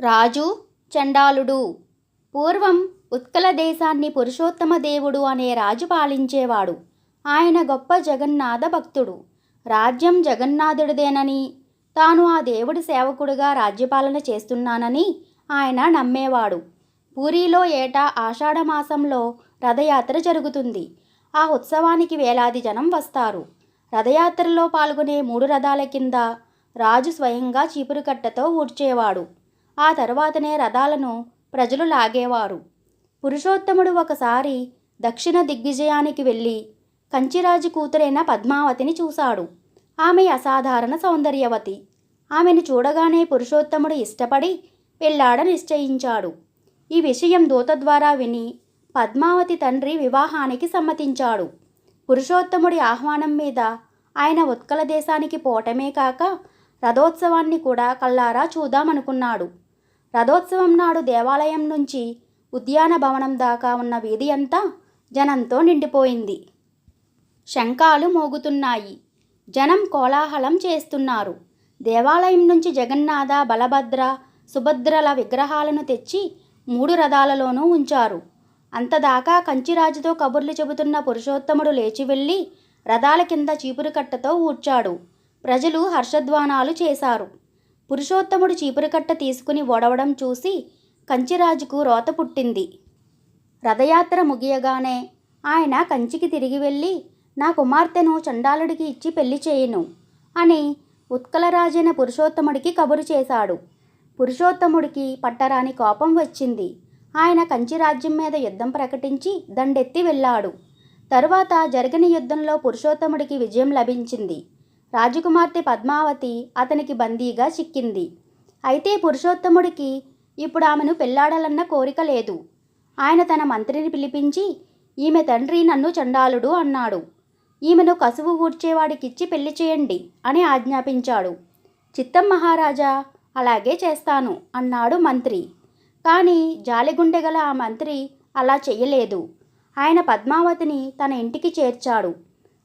రాజు చండాలుడు. పూర్వం ఉత్కల దేశాన్ని పురుషోత్తమ దేవుడు అనే రాజు పాలించేవాడు. ఆయన గొప్ప జగన్నాథ భక్తుడు. రాజ్యం జగన్నాథుడిదేనని తాను ఆ దేవుడి సేవకుడుగా రాజ్యపాలన చేస్తున్నానని ఆయన నమ్మేవాడు. పూరిలో ఏటా ఆషాఢమాసంలో రథయాత్ర జరుగుతుంది. ఆ ఉత్సవానికి వేలాది జనం వస్తారు. రథయాత్రలో పాల్గొనే మూడు రథాల కింద రాజు స్వయంగా చీపురుకట్టతో ఊడ్చేవాడు. ఆ తర్వాతనే రథాలను ప్రజలు లాగేవారు. పురుషోత్తముడు ఒకసారి దక్షిణ దిగ్విజయానికి వెళ్ళి కంచిరాజు కూతురైన పద్మావతిని చూశాడు. ఆమె అసాధారణ సౌందర్యవతి. ఆమెను చూడగానే పురుషోత్తముడు ఇష్టపడి పెళ్ళాడ నిశ్చయించాడు. ఈ విషయం దూత ద్వారా విని పద్మావతి తండ్రి వివాహానికి సమ్మతించాడు. పురుషోత్తముడి ఆహ్వానం మీద ఆయన ఉత్కల దేశానికి పోవటమే కాక రథోత్సవాన్ని కూడా కల్లారా చూద్దామనుకున్నాడు. రథోత్సవం నాడు దేవాలయం నుంచి ఉద్యాన భవనం దాకా ఉన్న వీధి అంతా జనంతో నిండిపోయింది. శంఖాలు మోగుతున్నాయి. జనం కోలాహలం చేస్తున్నారు. దేవాలయం నుంచి జగన్నాథ బలభద్ర సుభద్రల విగ్రహాలను తెచ్చి మూడు రథాలలోనూ ఉంచారు. అంతదాకా కంచిరాజుతో కబుర్లు చెబుతున్న పురుషోత్తముడు లేచి వెళ్ళి రథాల కింద చీపురుకట్టతో ఊడ్చాడు. ప్రజలు హర్షధ్వానాలు చేశారు. పురుషోత్తముడు చీపురుకట్ట తీసుకుని ఓడవడం చూసి కంచిరాజుకు రోత పుట్టింది. రథయాత్ర ముగియగానే ఆయన కంచికి తిరిగి వెళ్ళి నా కుమార్తెను చండాలుడికి ఇచ్చి పెళ్ళి చేయను అని ఉత్కలరాజైన పురుషోత్తముడికి కబురు చేశాడు. పురుషోత్తముడికి పట్టరాని కోపం వచ్చింది. ఆయన కంచి రాజ్యం మీద యుద్ధం ప్రకటించి దండెత్తి వెళ్ళాడు. తరువాత జరిగిన యుద్ధంలో పురుషోత్తముడికి విజయం లభించింది. రాజకుమార్తె పద్మావతి అతనికి బందీగా చిక్కింది. అయితే పురుషోత్తముడికి ఇప్పుడు ఆమెను పెళ్ళాడాలన్న కోరిక లేదు. ఆయన తన మంత్రిని పిలిపించి ఈమె తండ్రి నన్ను చండాలుడు అన్నాడు. ఈమెను కసువు ఊడ్చేవాడికిచ్చి పెళ్ళి చేయండి అని ఆజ్ఞాపించాడు. చిత్తం మహారాజా అలాగే చేస్తాను అన్నాడు మంత్రి. కానీ జాలిగుండె గల ఆ మంత్రి అలా చెయ్యలేదు. ఆయన పద్మావతిని తన ఇంటికి చేర్చాడు.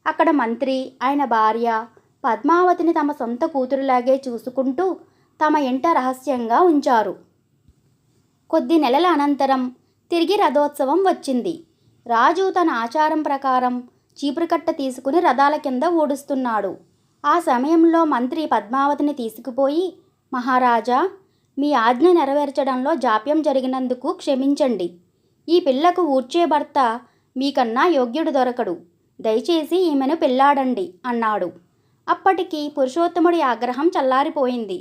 అక్కడ మంత్రి ఆయన భార్య పద్మావతిని తమ సొంత కూతురులాగే చూసుకుంటూ తమ ఇంట రహస్యంగా ఉంచారు. కొద్ది నెలల అనంతరం తిరిగి రథోత్సవం వచ్చింది. రాజు తన ఆచారం ప్రకారం చీపురుకట్ట తీసుకుని రథాల కింద ఓడుస్తున్నాడు. ఆ సమయంలో మంత్రి పద్మావతిని తీసుకుపోయి మహారాజా మీ ఆజ్ఞ నెరవేర్చడంలో జాప్యం జరిగినందుకు క్షమించండి. ఈ పిల్లకు ఊడ్చే భర్త మీకన్నా యోగ్యుడు దొరకడు. దయచేసి ఈమెను పెళ్ళాడండి అన్నాడు. అప్పటికి పురుషోత్తముడి ఆగ్రహం చల్లారిపోయింది.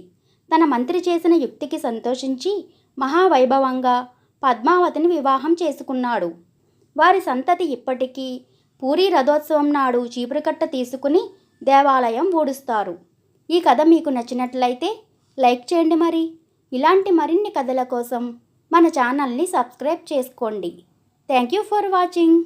తన మంత్రి చేసిన యుక్తికి సంతోషించి మహావైభవంగా పద్మావతిని వివాహం చేసుకున్నాడు. వారి సంతతి ఇప్పటికీ పూరి రథోత్సవం నాడు చీపురుకట్ట తీసుకుని దేవాలయం ఊడుస్తారు. ఈ కథ మీకు నచ్చినట్లయితే లైక్ చేయండి మరి. ఇలాంటి మరిన్ని కథల కోసం మన ఛానల్ని సబ్స్క్రైబ్ చేసుకోండి. Thank you for watching.